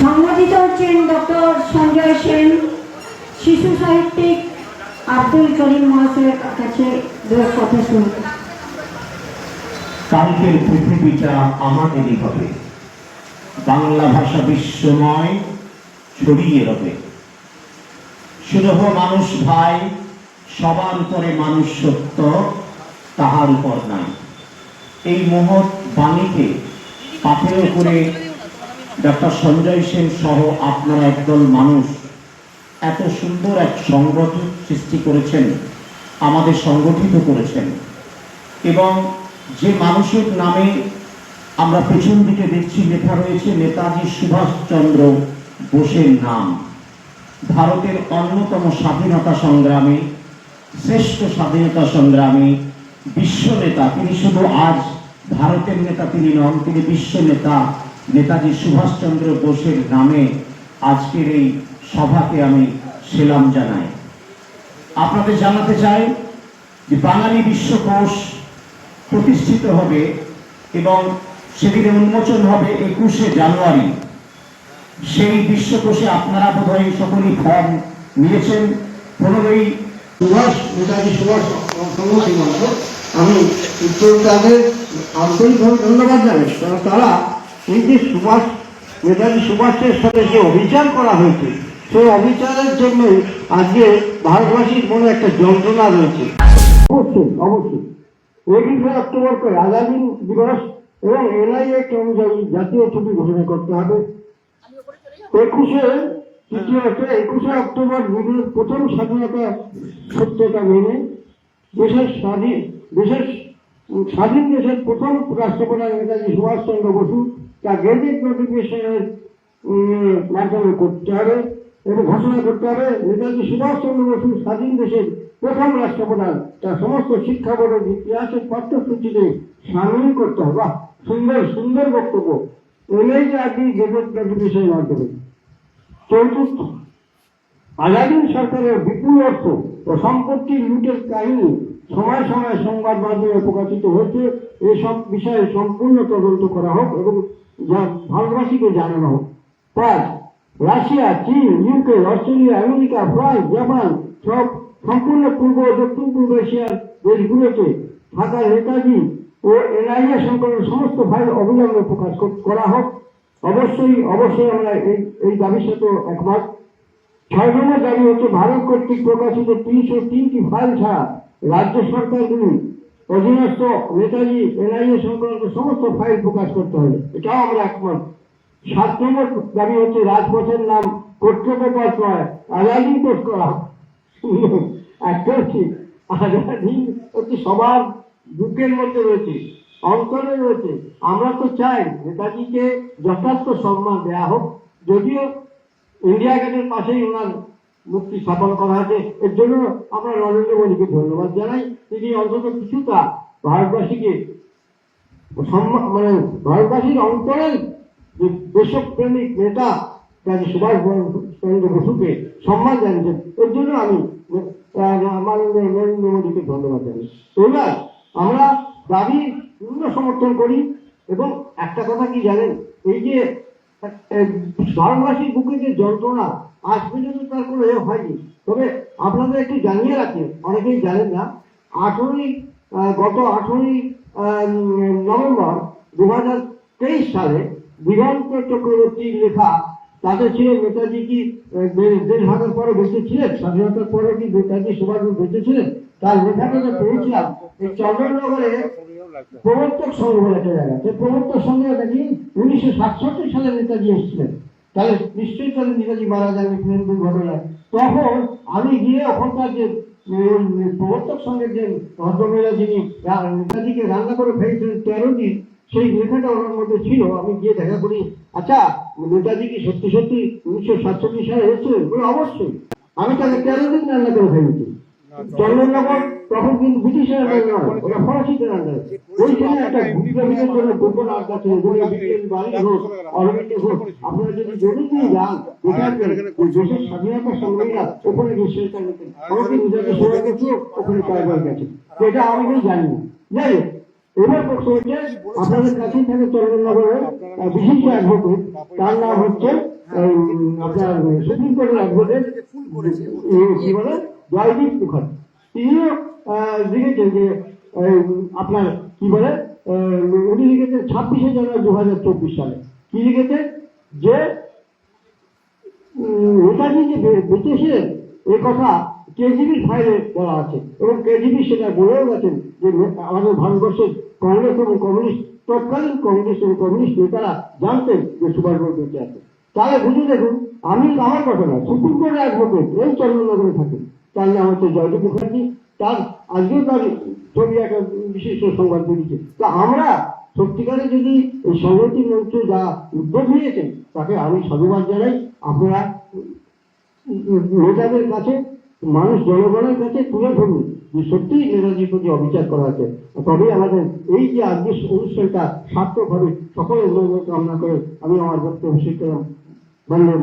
করছেন ডক্টর সঞ্জয় সেন, শিশু সাহিত্যিক আব্দুল করিম মহাশয়ের কাছে কথা শুনতে কালকের পৃথিবীটা আমাদেরই হবে। বাংলা ভাষা বিশ্বময় ছড়িয়ে রবে। সুলভ মানুষ ভাই, সবার উপরে মানুষ সত্য, তাহার উপর নাই। এই মহৎ বাণীকে পাথেয় করে ডক্টর সঞ্জয় সেন সহ আপনারা একদল মানুষ এত সুন্দর এক সংগঠন সৃষ্টি করেছেন, আমাদের সংগঠিত করেছেন। এবং যে মানুষের নামে আমরা পেছন দিকে দেখছি, লেখা রয়েছে নেতাজি সুভাষচন্দ্র বোসের নাম। ভারতের অন্যতম স্বাধীনতা সংগ্রামে, শ্রেষ্ঠ স্বাধীনতা সংগ্রামী, বিশ্ব নেতা। তিনি শুধু আজ ভারতের নেতা, তিনি নন, তিনি বিশ্ব নেতা। নেতাজি সুভাষচন্দ্র বোসের নামে আজকের এই সভাকে আমি সেলাম জানাই। আপনাদের জানাতে চাই যে বাঙালি বিশ্বকোষ প্রতিষ্ঠিত হবে এবং সেদিনে উন্মোচন হবে একুশে জানুয়ারি। সেই বিশ্বকোষে আপনারা বোধহয় সকলেই ফর্ম নিয়েছেন। পনেরোই সুভাষ, নেতাজি সুভাষ আমি উত্তর তাদের আন্তরিকভাবে ধন্যবাদ জানাই। কারণ তারা এই সুভাষ, নেতাজি সুভাষের সাথে যে অবিচার করা হয়েছে, সেই অবিচারের জন্য আজকে ভারতবাসীর মনে একটা যন্ত্রণা রয়েছে। অবশ্যই অবশ্যই। একুশে অক্টোবরকে আজাদি দিবস এবং এনআইএ অনুযায়ী জাতীয় ছুটি ঘোষণা করতে হবে। একুশে তৃতীয়ত একুশে অক্টোবর বিগত প্রথম স্বাধীনতা সত্যতা মেনে দেশের স্বাধীন দেশের স্বাধীন দেশের প্রথম রাষ্ট্রপ্রধান নেতাজি সুভাষচন্দ্র বসু তা গেজেট নোটিফিকেশনের মাধ্যমে করতে হবে এবং ঘোষণা করতে হবে, নেতাজি সুভাষচন্দ্র বসু স্বাধীন দেশের প্রথম রাষ্ট্রপ্রধান। তা সমস্ত শিক্ষা বোর্ডের ইতিহাসের পাঠ্যসূচিতে সামিল করতে হবে। সুন্দর সুন্দর বক্তব্য। এলেই আপনি গেজেট নোটিফিকেশনের মাধ্যমে। চতুর্থ আজাদিন সরকারের বিপুল অর্থ ও সম্পত্তি লুটের কাহিনী সময় সময় সংবাদ মাধ্যমে প্রকাশিত হচ্ছে এসব বিষয়ে সম্পূর্ণ তদন্ত করা হোক এবং যা ভারতবাসীকে জানানো পাঁচ, রাশিয়া, চীন, UK, Australia, America, France, Japan সব সম্পূর্ণ পূর্ব দক্ষিণ পূর্ব এশিয়ার দেশগুলোতে থাকা নেতাজি ও এনআইএ সংক্রান্ত সমস্ত ফাইল অবিলম্বে প্রকাশ করা হোক। অবশ্যই অবশ্যই আমরা এই এই দাবির সাথে একমত। ছয় নম্বর দাবি হচ্ছে, ভারত কর্তৃক প্রকাশিত তিনশো তিনটি ফাইল ছাড়া রাজ্য সরকারগুলি অধীনস্থ নেতাজি, এনআইএ সংক্রান্ত সমস্ত ফাইল প্রকাশ করতে হবে। এটাও আমরা একমত। সাত নম্বর দাবি হচ্ছে রাজপথের নাম কর্তব্যপথ নয় আজাদি পথ করা হোক। একটা হচ্ছে আজাদি হচ্ছে সবার বুকের মধ্যে রয়েছে, অন্তরে রয়েছে। আমরা তো চাই নেতাজিকে যথার্থ সম্মান দেওয়া হোক। যদিও ইন্ডিয়া গেটের পাশেই ওনার মুক্তি স্থাপন করা হয়েছে। এর জন্য আমরা নরেন্দ্র মোদীকে ধন্যবাদ জানাই। তিনি অন্তত কিছুটা ভারতবাসীকে মানে ভারতবাসীর অন্তরের যে দেশপ্রেমিক নেতা কাজী সুভাষ চন্দ্র বসুকে সম্মান জানিয়েছেন, এর জন্য আমি মাননীয় নরেন্দ্র মোদীকে ধন্যবাদ জানাই। এবার আমরা দাবি পূর্ণ সমর্থন করি এবং একটা কথা কি জানেন, এই যে আহ, ভারতবাসীর বুকে যে যন্ত্রণা আজ পর্যন্ত তার কোনো এ হয়নি। তবে আপনাদের একটু জানিয়ে রাখি অনেকেই জানেন না আঠেরোই গত আঠেরোই নভেম্বর দু হাজার তেইশ সালে দিগন্ত চক্রবর্তীর লেখা তাতে ছিল নেতাজি কি দেশ ভাগের পরে বেঁচে ছিলেন স্বাধীনতার পরে কি নেতাজি সুভাষ বেঁচে ছিলেন? তার লেখাটা যে পেয়েছিলাম এই চন্দননগরে প্রবর্তক সংঘ বলে একটা জায়গা সেই প্রবর্তক সংঘে নাকি উনিশশো সাতষট্টি সালে নেতাজি এসেছিলেন। তাহলে নিশ্চয়ই তাহলে নেতাজি মারা যাবে ট্রেন দুর্ঘটনায় তখন আমি গিয়ে ওখানকার যে প্রবর্তক সংঘের যে ভদ্রমহিলা যিনি নেতাজিকে রান্না করে ফেলেছিলেন তেরো দিন সেই লেখাটা ওনার মধ্যে ছিল। আমি গিয়ে দেখা করি আচ্ছা নেতাজি কি সত্যি সত্যি উনিশশো সাতষট্টি সালে এসেছিলেন? বলে অবশ্যই। আমি তাকে তেরো দিন রান্না করে ফেলেছি। চন্দননগর তখন কিন্তু ব্রিটিশের আন্ডারে নয়। ওরা ফরাসিদের আন্ডারে ওইখানে একটা বিপ্লবীদের জন্য গোপন আড্ডা ছিল বিপ্লবী বাড়ি হোক অরবিন্দ হোক আপনারা যদি যদি দিয়ে যান দেখবেন যে দেশের স্বাধীনতা সংগ্রামীরা ওখানে আমাকে নিজেকে গেছে ওখানে কয়েকবার গেছে এটা আমি জানি না। যাই হোক, এবার প্রশ্ন হচ্ছে আপনাদের কাছেই থাকে চন্দননগরের বিশিষ্ট অ্যাডভোকেট তার নাম হচ্ছে আপনার সুপ্রিম কোর্টের অ্যাডভোকেট কি বলে জয়দীপ মুখার্জি তিনিও লিখেছেন যে আপনার কি বলে উনি লিখেছেন ছাব্বিশে জানুয়ারি দু হাজার চব্বিশ সালে। কি লিখেছেন? যে নেতাজি যে বে- বেঁচে ছিলেন, এ কথা কেজিবির ফাইলে বলা আছে এবং কেজিবি সেটা বলেও গেছেন যে আমাদের ভারতবর্ষের কংগ্রেস এবং কমিউনিস্ট, তৎকালীন কংগ্রেস এবং কমিউনিস্ট নেতারা জানতেন যে সুভাষবাবু বেঁচে আছে তাহলে বুঝে দেখুন, আমি আমার কথা না সুপ্রিম কোর্টের অ্যাডভোকেট এই চন্দ্রনগরে থাকেন। তার নাম হচ্ছে জয়দীপ মুখার্জি। তার আজকেও তার ছবি একটা বিশিষ্ট সংবাদ বেরিয়েছে তা আমরা সত্যিকারে যদি এই সংহতি মঞ্চ যা উদ্যোগ নিয়েছেন, তাকে আমি সাধুবাদ জানাই। আপনারা নেতাদের কাছে, মানুষ জনগণের কাছে তুলে ধরুন যে সত্যিই নেতাজির প্রতি অবিচার করা আছে তবে আমাদের এই যে আজকের অনুষ্ঠানটা সার্থক হবে, সকলের কামনা করে আমি আমার বক্তব্য শেষ করলাম। বন্দে